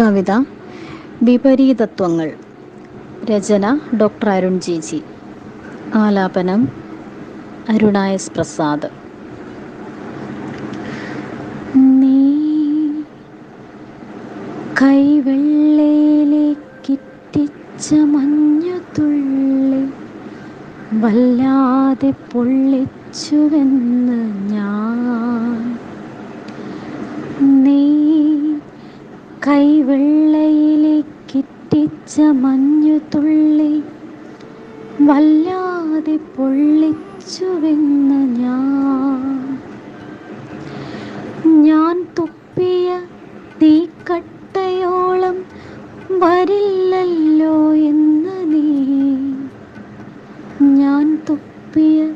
കവിത വിപരീതത്വങ്ങൾ രചന doctor Arun G G ആലാപനം അരുണായസ് പ്രസാദ്. നീ കൈവെള്ളയിലേക്കിറ്റിച്ച മഞ്ഞുതുള്ളി വല്ലാതെ പൊള്ളിച്ചുവെന്ന് ഞാൻ. നീ കൈവെള്ളയിലേക്കിറ്റിച്ച മഞ്ഞുതുള്ളി വല്ലാതെ പൊള്ളിച്ചുവെന്ന് ഞാൻ. ഞാൻ തുപ്പിയ തീക്കട്ടയോളം വരില്ലല്ലോ എന്ന് നീ. ഞാൻ തുപ്പിയ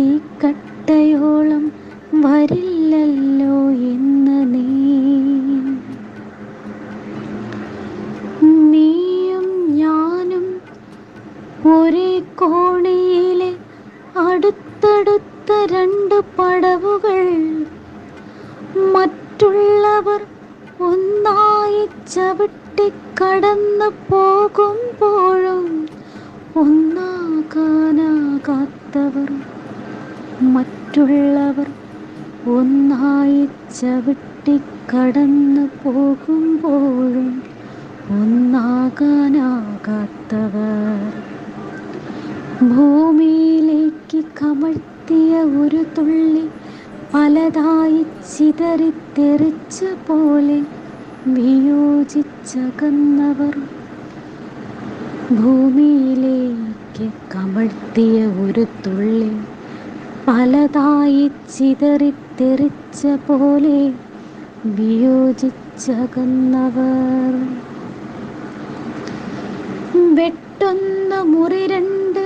തീക്കട്ടയോളം വരില്ലല്ലോ അടുത്തടുത്ത രണ്ട് പടവുകൾ. മറ്റുള്ളവർ ഒന്നായി ചവിട്ടി കടന്നു പോകുമ്പോഴും ഒന്നാകാനാകാത്തവർ. മറ്റുള്ളവർ ഒന്നായി ചവിട്ടി കടന്നു പോകുമ്പോഴും ഒന്നാകാനാകാത്തവർ. ഭൂമിയിലേക്ക് കമഴ്ത്തിയ ഒരു തുള്ളി പലതായി ചിതറിത്തെറിച്ച പോലെ വിയോജിച്ചകന്നവർ. ഭൂമിയിലേക്ക് കമഴ്ത്തിയ ഒരു തുള്ളി പലതായി ചിതറിത്തെറിച്ച പോലെ വിയോജിച്ചകന്നവർ. വെട്ടൊന്ന് മുറി രണ്ട്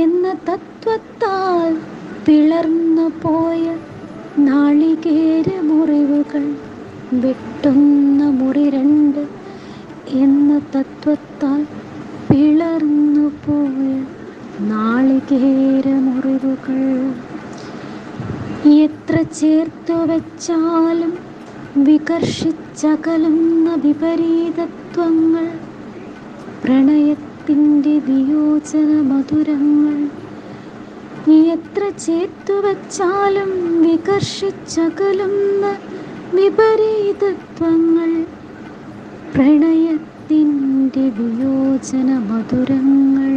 എന്ന തത്വത്താൽ പിളർന്നു പോയ നാളികേര മുറിവുകൾ വെട്ടുന്ന മുറി രണ്ട് എന്ന തത്വത്താൽ പിളർന്നു പോയ നാളികേര മുറിവുകൾ. എത്ര ചേർത്തു വെച്ചാലും വികർഷിച്ചകലുന്ന വിപരീതത്വങ്ങൾ പ്രണയത്തിന്റെ വിയോജന മധുരങ്ങൾ എത്ര ചേർത്തു വച്ചാലും വികർഷിച്ചകലുന്ന വിപരീതത്വങ്ങൾ. പ്രണയത്തിന്റെ വിയോജന മധുരങ്ങൾ.